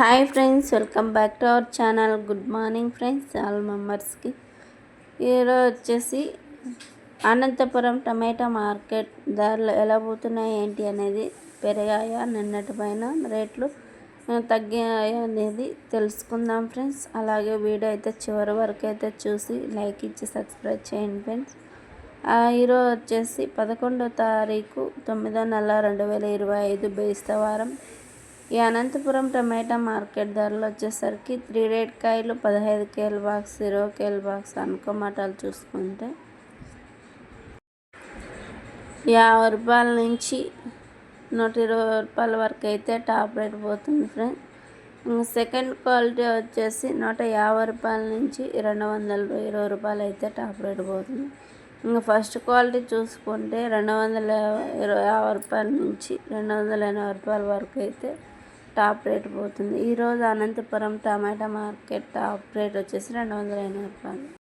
Hi friends welcome back to our channel. Good morning friends all మెంబర్స్కి. ఈరోజు వచ్చేసి అనంతపురం టమాటా market ధరలు ఎలా పోతున్నాయి ఏంటి అనేది పెరిగాయా నిన్నటి పైన రేట్లు తగ్గాయా అనేది తెలుసుకుందాం ఫ్రెండ్స్. అలాగే వీడియో అయితే చివరి వరకు అయితే చూసి లైక్ ఇచ్చి సబ్స్క్రైబ్ చేయండి ఫ్రెండ్స్. ఈరోజు వచ్చేసి పదకొండో తారీఖు తొమ్మిదో నెల రెండు వేల ఇరవై ఐదు బేస్తవారం. ఈ అనంతపురం టమాటా మార్కెట్ ధరలు వచ్చేసరికి త్రీ రేట్ కాయలు పదహైదు కేల బాక్స్ ఇరవై కేల బాక్స్ అనుకోమాటాలు చూసుకుంటే యాభై రూపాయల నుంచి నూట ఇరవై రూపాయల వరకు అయితే టాప్ రేట్ పోతుంది ఫ్రెండ్. సెకండ్ క్వాలిటీ వచ్చేసి నూట యాభై రూపాయల నుంచి రెండు వందల ఇరవై రూపాయలు అయితే టాప్ రేట్ పోతుంది. ఇంకా ఫస్ట్ క్వాలిటీ చూసుకుంటే రెండు వందల ఇరవై యాభై రూపాయల నుంచి రెండు వందల ఎనభై రూపాయల వరకు అయితే టాప్ రేట్ పోతుంది. ఈరోజు అనంతపురం టమాటా మార్కెట్ టాప్ రేట్ వచ్చేసి రెండు వందల ఎనభై రూపాయలు.